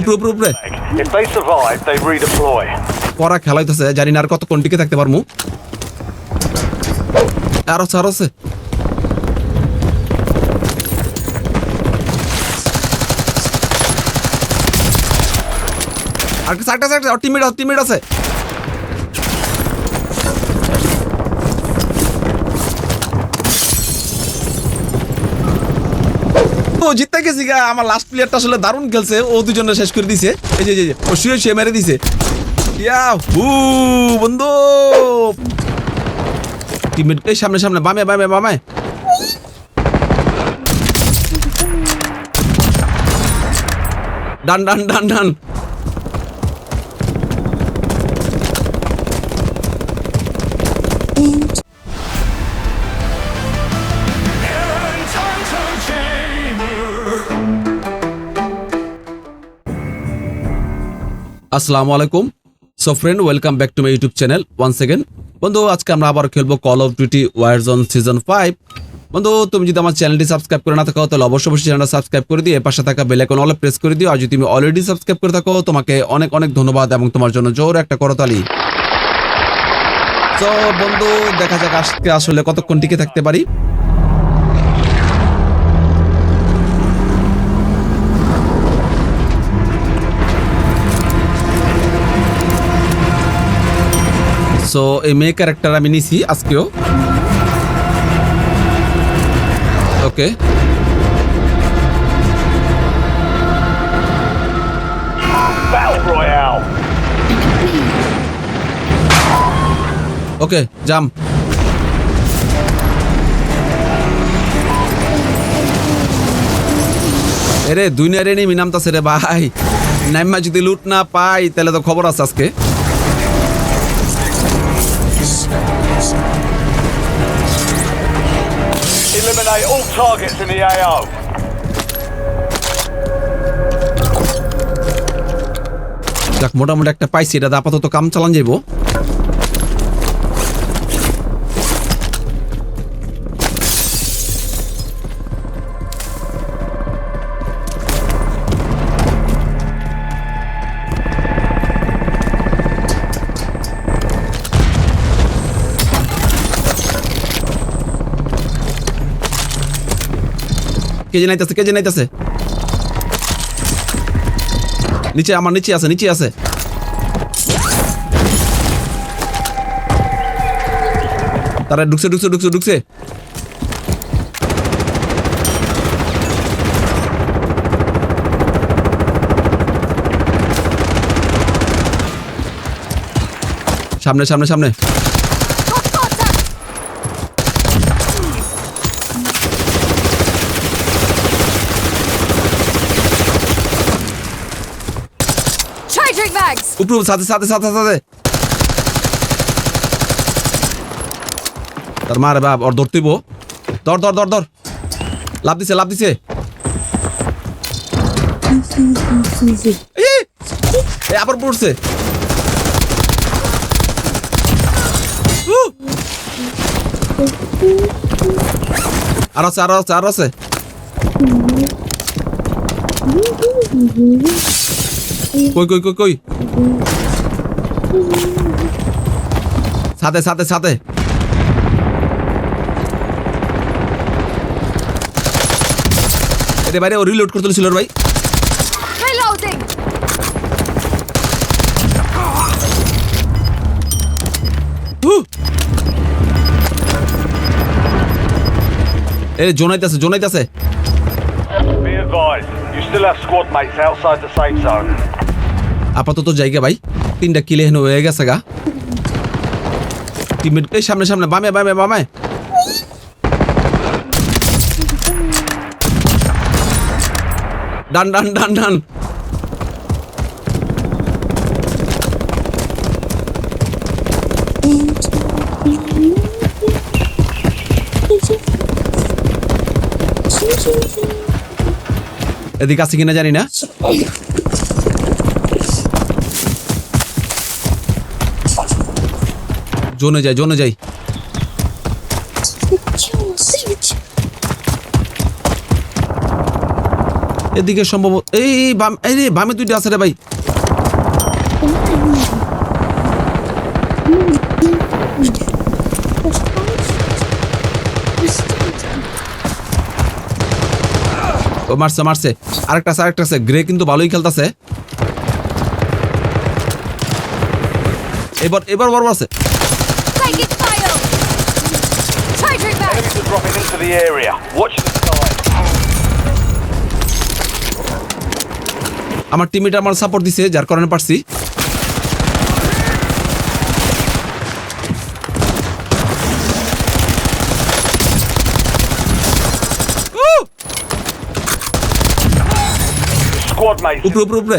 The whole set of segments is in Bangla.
উপরে উপরে উপরে। If they survive, they redeploy. পড়া খেলাইতেছে জানি না আর কত কোন টিকে থাকতে পারমু আর আছে আর আছে। আর একটা টিমমেট আছে টিমমেট আছে। ও জিততে গেছি আমার লাস্ট প্লেয়ারটা আসলে দারুণ খেলছে ও দুজনে শেষ করে দিছে। এই যে যে, ও শুয়ে শুয়ে মেরে দিছে। ইয়া হু বন্ধু। টিমমেট এই সামনে সামনে বামে বামে বামে। ডান ডান ডান ডান। আসসালামু আলাইকুম। So friend welcome back to my YouTube channel one second বন্ধু, আজকে আমরা আবার খেলব call of duty warzone season five বন্ধু, তুমি যদি আমার চ্যানেলটি সাবস্ক্রাইব করে না থাকো, তাহলে অবশ্যই অবশ্যই চ্যানেলটা সাবস্ক্রাইব করে দিয়ে পাশে থাকা বেল আইকন অলে প্রেস করে দিও। আর যদি তুমি অলরেডি সাবস্ক্রাইব করে থাকো, তোমাকে অনেক অনেক ধন্যবাদ এবং তোমার জন্য জোর একটা করতালি। তো বন্ধু, দেখা যাক আজকে আসলে কতক্ষণ টিকে থাকতে পারি। সো এই মেয়ে ক্যারেক্টার আমি নিছি আজকেও। ওকে. ওকে জাম এরে দুনিয়ার এনে নামতাছে রে ভাই। নাইমা যদি লুট না পাই তাহলে তো খবর আছে আজকে। Targets in the AO. যাক মোটামুটি একটা পাইছি এটা দিয়ে আপাতত কাম চালান যাইবো কে যে নাইতেছে, কে যে নাইতেছে? নিচে, আমার নিচে আছে নিচে আছে। তারা ঢুকছে ঢুকছে ঢুকছে ঢুকছে। সামনে সামনে সামনে। উপরে সাথে সাথে সাথে সাথে। তার মারে বাপ, ওর ধরতেইব ধর ধর ধর ধর। লাভ দিছে লাভ দিছে। আবার পড়ছে! আর আছে আর আছে আর আছে। কই কই কই কই? সাথে সাথে সাথে। এতে বাইরে ও রিলোড করতে চলেছিল ভাই। এ জোনাইতে আছে জোনাইতে আছে আপাতত জায়গা ভাই। তিনটা কিলে হেন হয়ে গেছে গা। টিমমেট এই সামনে সামনে, বামে বামে বামে। ডান ডান ডান ডান। এদিকে আছে কিনা জানি না। জোনে যাই জোনে যাই। এদিকে সম্ভব এই বাম, এই রে, বামে দুইটা আছে রে ভাই। ও, মারছে মারছে। আরেকটা আছে আরেকটা আছে। গ্রে কিন্তু ভালোই খেলতেছে। এবার এবার বড় আছে। Dropping into the area. Watch the sky. আমার টিমমেট আমার সাপোর্ট দিছে যার কারণে পারছি. উপরে উপরে উপরে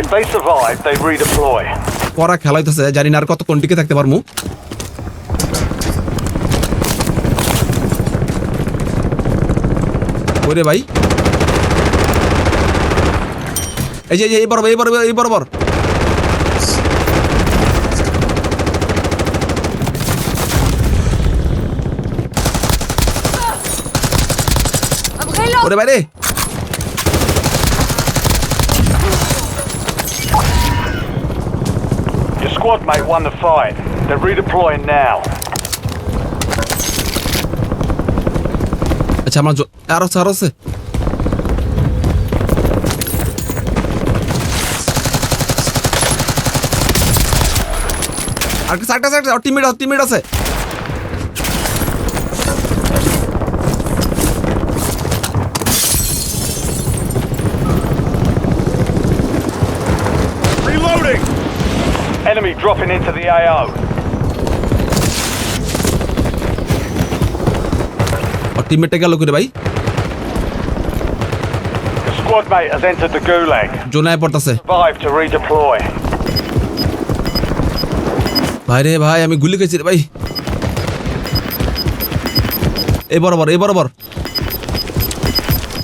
If they survive, they redeploy. পড়া খেলা হইতেছে জানি না আর কতক্ষণ টিকে থাকতে পারমু ওরে ভাই এই যে এই বরাবর এই বরাবর এই বরাবর! ওরে ভাই রে Your squad mate won the fight. They're redeploying now. আচ্ছা আমার আরেকটা আরেকটা আছে, আরেকটা টিমমেট টিমমেট আছে Reloading! Enemy dropping into the AO. আর টিমমেটটা গেল করে ভাই Your squad mate has entered the gulag. জোনায় পড়তাছে Survive to redeploy. ভাই রে ভাই আমি গুলি খেয়েছি রে ভাই এই বরাবর এই বরাবর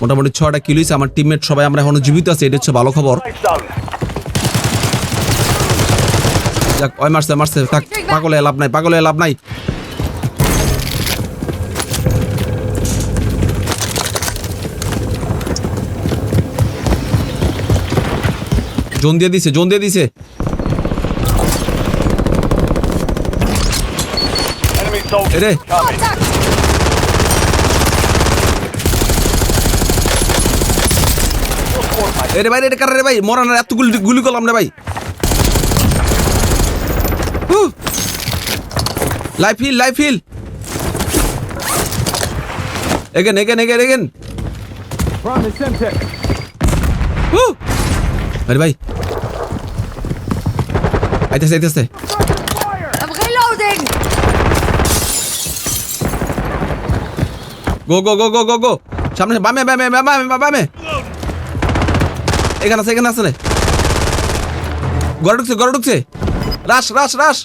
মোটামুটি ছয়টা কিলো হয়েছে আমার টিমমেট সবাই আমরা এখনও জীবিত আছি এটা হচ্ছে ভালো খবর Safe zone. যাক ওই মারছে মারছে থাক পাগলে লাভ নাই পাগলে লাভ নাই জোন দিয়ে দিছে জোন দিয়ে দিছে Enemy soldiers Ere. coming. Contact! Your squad mate এ রে ভাই রে কার রে ভাই মরানোর এত গুলি গুলি করলাম রে ভাই life heal life heal again again again again আরে ভাই। আইতেছে আইতেছে। গো গো গো গো গো গো সামনে বামে বামে বামে বামে এখানে আছে এখানে আছে রে ঘরে ঢুকছে ঘরে ঢুকছে। রাস রাস রাস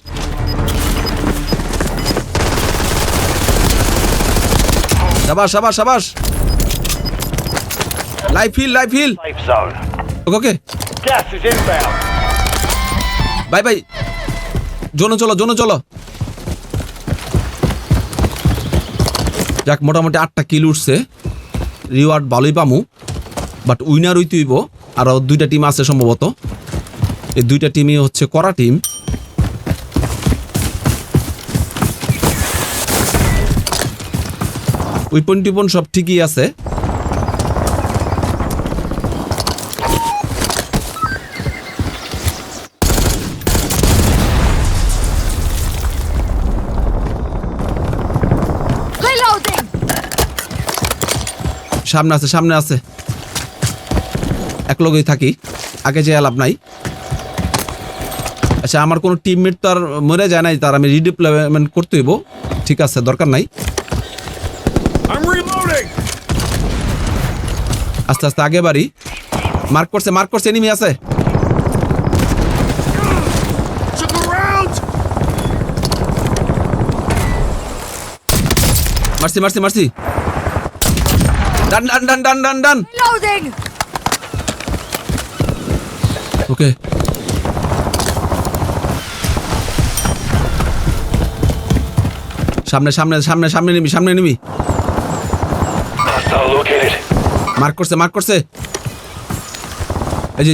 সাবাস সাবাস সাবাস। Life heal life heal safe zone. Okay Gas is inbound. Bye bye. জোনে চলো জোনে চলো। যাক মোটামুটি আটটা কিল উঠছে। রিওয়ার্ড ভালোই পামু বাট উইনার হইতে হইব। আরও দুইটা টিম আছে সম্ভবত। এই দুইটা টিমই হচ্ছে করা টিম উইপন টিপন সব ঠিকই আছে। সামনে আছে সামনে আছে। এক লগেই থাকি আগে যে লাভ নাই। আচ্ছা আমার কোনো টিমমেট তো আর মরে যায় নাই তার আমি রিডিপ্লয়মেন্ট করতে হইব। ঠিক আছে দরকার নাই। আস্তে আস্তে আগে বাড়ি। মার্ক করছে মার্ক করছে এনিমি আছে. মারছি মারছি মারছি। ডান ডান ডান ডান ডান ডান Reloading! ওকে সামনে সামনে সামনে সামনে নিবি সামনে নিবি Hostile located. মার্ক করছে মার্ক করছে এই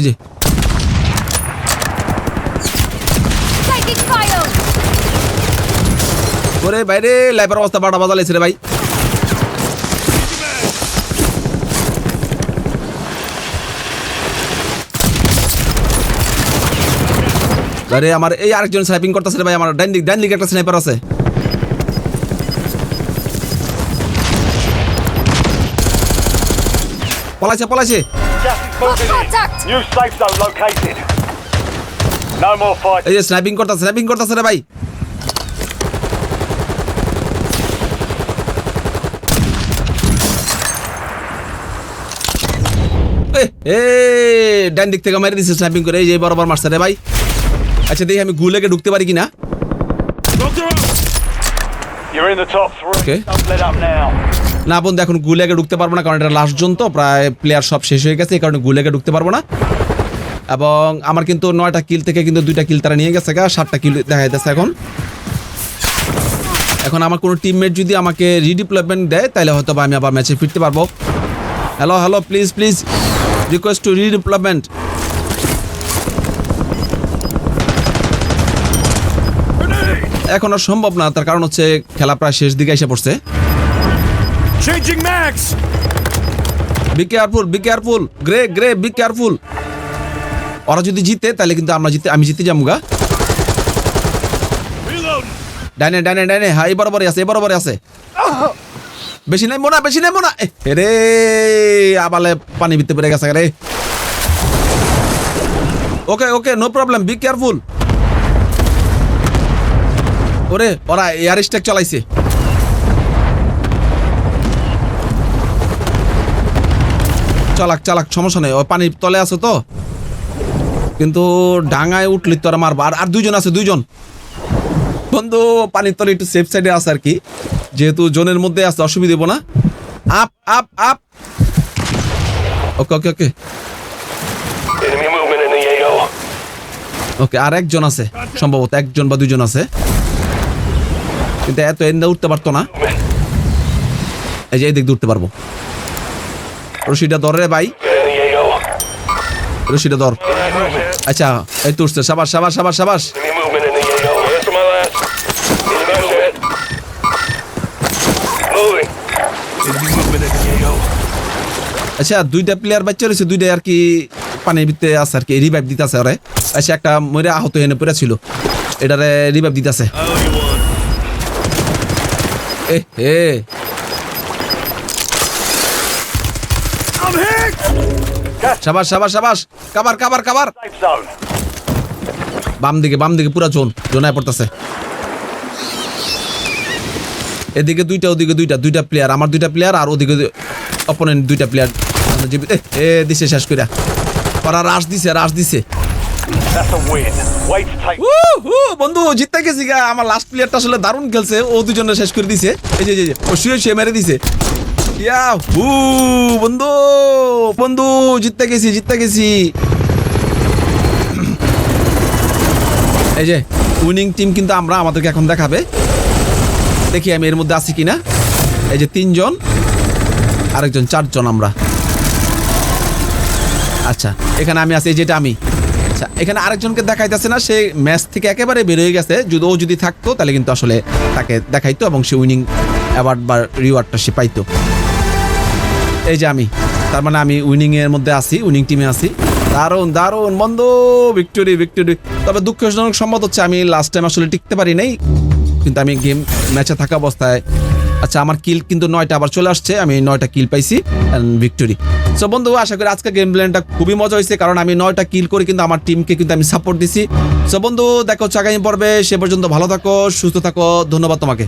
Taking fire! ওরে বাইরে লাইফের অবস্থা বাটা বাজালাইছে রে ভাই আরে আমার এই আরেকজন স্নাইপিং করতেছে ভাই আমার ডাইন দিক ডাইন দিকে একটা স্নাইপার আছে। পলাইছে পলাইছে. এই যে স্নাইপিং করতেছে স্নাইপিং করতেছে রে ভাই। এ ডান দিক থেকে মেরে দিছে স্নাইপিং করে এই যে বরাবর মারছে রে ভাই। আচ্ছা দেখি আমি গুলেকে ঢুকতে পারি কিনা. না বন্ধু এখন গুলেকে ঢুকতে পারব না কারণ এটা লাস্ট জন তো প্রায় প্লেয়ার সব শেষ হয়ে গেছে এই কারণে গুলেকে ঢুকতে পারব না। এবং আমার কিন্তু নয়টা কিল থেকে কিন্তু দুইটা কিল তারা নিয়ে গেছে গা সাতটা কিল দেখা যাচ্ছে এখন। এখন আমার কোনো টিমমেট যদি আমাকে রিডিপ্লয়মেন্ট দেয় তাহলে হয়তো বা আমি আবার ম্যাচে ফিরতে পারব। Hello hello please please request to redeployment এখন আর সম্ভব না তার কারণ হচ্ছে খেলা প্রায় শেষ দিকে এসে পড়ছে। Be careful be careful grey grey be careful ওরা যদি জিতে তাহলে কিন্তু আমরা জিতে আমি জিতে যাব গা! ডাইনে ডাইনে ডাইনে। হ্যাঁ এই বরাবরই আছে এই বরাবরই আছে। বেশি নাই মোনা বেশি নাই মোনা। রে আবালে পানি ভিতরে পড়ে গেছে রে। Okay okay no problem be careful ওরে ওরা এয়ার স্ট্যাক চালাইছে। চালাক চালাক সমস্যা নেই। ও পানির তলে আছে তো। কিন্তু ডাঙায় উঠলি তো আর মারবা। আর দুইজন আছে দুইজন। বন্ধু পানির তলে একটু সেফ সাইডে আছে আর কি। যেহেতু জোনের মধ্যে আছে অসুবিধা না। Up up up. Okay okay okay. Okay আর একজন আছে সম্ভবত একজন বা দুইজন আছে। কিন্তু এত এন্দা উঠতে পারতো না। এই যে এই দিক দিয়ে উঠতে পারব। রশিটা ধর রে ভাই. রশিটা ধর। আচ্ছা এই তো উঠছে। সাবাস সাবাস সাবাস সাবাস. আচ্ছা দুইটা প্লেয়ার বাচ্চা রয়েছে দুইটা আর কি পানির ভিতরে আছে আর কি রিভাইভ দিতে আছে ওরে। আচ্ছা একটা মরে আহত এনে পড়ে ছিল এটারে রিভাইভ দিতে আছে Oh, you won. এ হে! সাবাস সাবাস সাবাস। কাবার কাবার কাবার। বাম দিকে বাম দিকে, পুরা জোন। জোনায় পড়তেছে। এদিকে দুইটা, ওদিকে দুইটা। দুইটা প্লেয়ার আমার দুইটা প্লেয়ার আর ওদিকে অপোনেন্ট দুইটা প্লেয়ার এ দিছে শেষ কইরা। ওরা রাশ দিছে রাশ দিছে। বন্ধু, জিততে গেছি, গা। আমার লাস্ট প্লেয়ারটা আসলে দারুণ খেলছে। ও দুজনে শেষ করে দিছে। এই যে ও শুয়ে শুয়ে মেরে দিছে। ইয়া হু বন্ধু বন্ধু, জিততে গেছি জিততে গেছি। এই যে উইনিং টিম কিন্তু আমরা আমাদেরকে এখন দেখাবে। দেখি আমি এর মধ্যে আছি কিনা। এই যে, তিনজন, আরেকজন, চারজন আমরা। আচ্ছা এখানে আমি আছি যেটা আমি। আচ্ছা এখানে আরেকজনকে দেখাইতেছে না, সে ম্যাচ থেকে একেবারে বের হয়ে গেছে। যদি ও যদি থাকতো, তাহলে কিন্তু আসলে তাকে দেখাইতো এবং সে উইনিং অ্যাওয়ার্ড বা রিওয়ার্ডটা সে পাইতো। এই যে আমি, তার মানে আমি উইনিং এর মধ্যে আছি, উইনিং টিমে আছি। দারুণ দারুণ, বন্ধ, ভিক্টোরি ভিক্টোরি। তবে দুঃখজনক সম্মত হচ্ছে, আমি লাস্ট টাইম আসলে টিকতে পারি নাই, কিন্তু আমি গেম ম্যাচে থাকা অবস্থায় আচ্ছা আমার কিল কিন্তু নয়টা আবার চলে আসছে, আমি নয়টা কিল পাইছি ভিক্টোরি সো বন্ধু, আশা করি আজকে গেম প্ল্যানটা খুবই মজা হয়েছে, কারণ আমি নয়টা কিল করে কিন্তু আমার টিমকে কিন্তু আমি সাপোর্ট দিছি। সো বন্ধু, দেখো চাগাই পর্বে। সে পর্যন্ত ভালো থাকো, সুস্থ থাকো, ধন্যবাদ তোমাকে।